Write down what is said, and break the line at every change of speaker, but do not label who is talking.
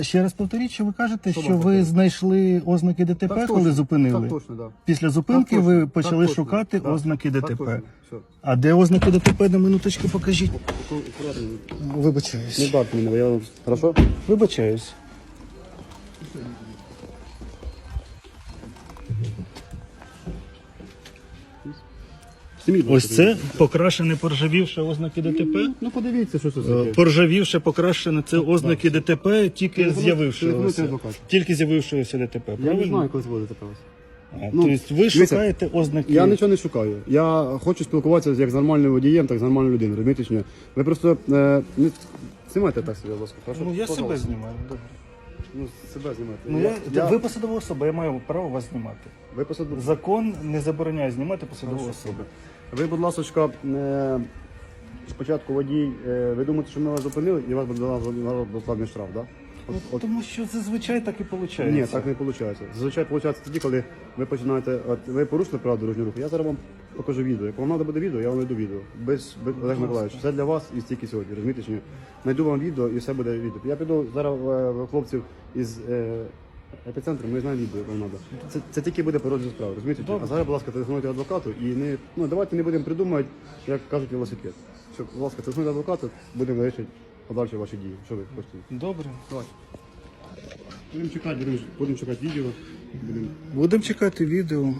Ще раз повторіть, що ви кажете,
Що
що ви знайшли ознаки ДТП,
Так
коли
точно,
зупинили?
Так точно, да.
Після зупинки
Так
ви почали
так
шукати
да.
ознаки
Так
ДТП.
точно, все.
А де ознаки ДТП? На минуточку покажіть.
Аккуратно. Не
Вибачаюсь.
мене, я... Хорошо?
Вибачаюсь.
Будь
Ось це покрашене поржавівше ознаки ДТП.
Ну подивіться, що це таке.
Поржавівше, покрашене це ознаки ДТП, тільки з'явившося. Тільки з'явившося ДТП.
Я не знаю, коли це буде ТП.
А,
Ну,
тобто ви шукаєте ознаки.
Я нічого не шукаю. Я хочу спілкуватися як з нормальним водієм, так з нормальною людиною. Розумієте чи ні? Ви просто е, не знімайте так себе, будь ласка. Хорошо?
Ну я себе знімаю. добре.
Ну, себе знімати.
Ну я, ви посадова особа, я маю право вас знімати.
ви посаду.
Закон не забороняє знімати посадову особу.
Ви, будь ласка, е, спочатку водій, е, ви думаєте, що ми вас зупинили і вас буде доставлений штраф, так? Да? От, от,
Тому що зазвичай так і виходить.
ні, так не виходить. Зазвичай виходить тоді, коли ви починаєте, от ви порушили правила дорожнього руху. Я зараз вам покажу відео. Як вам треба буде відео, я вам знайду відео. Без, без Олег Миколаївич. Все для вас і стільки сьогодні. Розумієте чи ні? Знайду вам відео і все буде відео. Я піду зараз е, в хлопців із е, епіцентру, ми знаємо відео, як вам треба. Це, це тільки буде по розгляду справи. Розумієте? ні? А зараз, будь ласка, телефонуйте адвокату і не ну давайте не будемо придумувати, як кажуть велосипед. Все, будь ласка, телефонуйте адвокату, будемо вирішити подальші ваші дії. Що ви хочете?
Добре.
Давай. Будемо чекати, будемо, чекати відео. Будемо
Будемо чекати відео.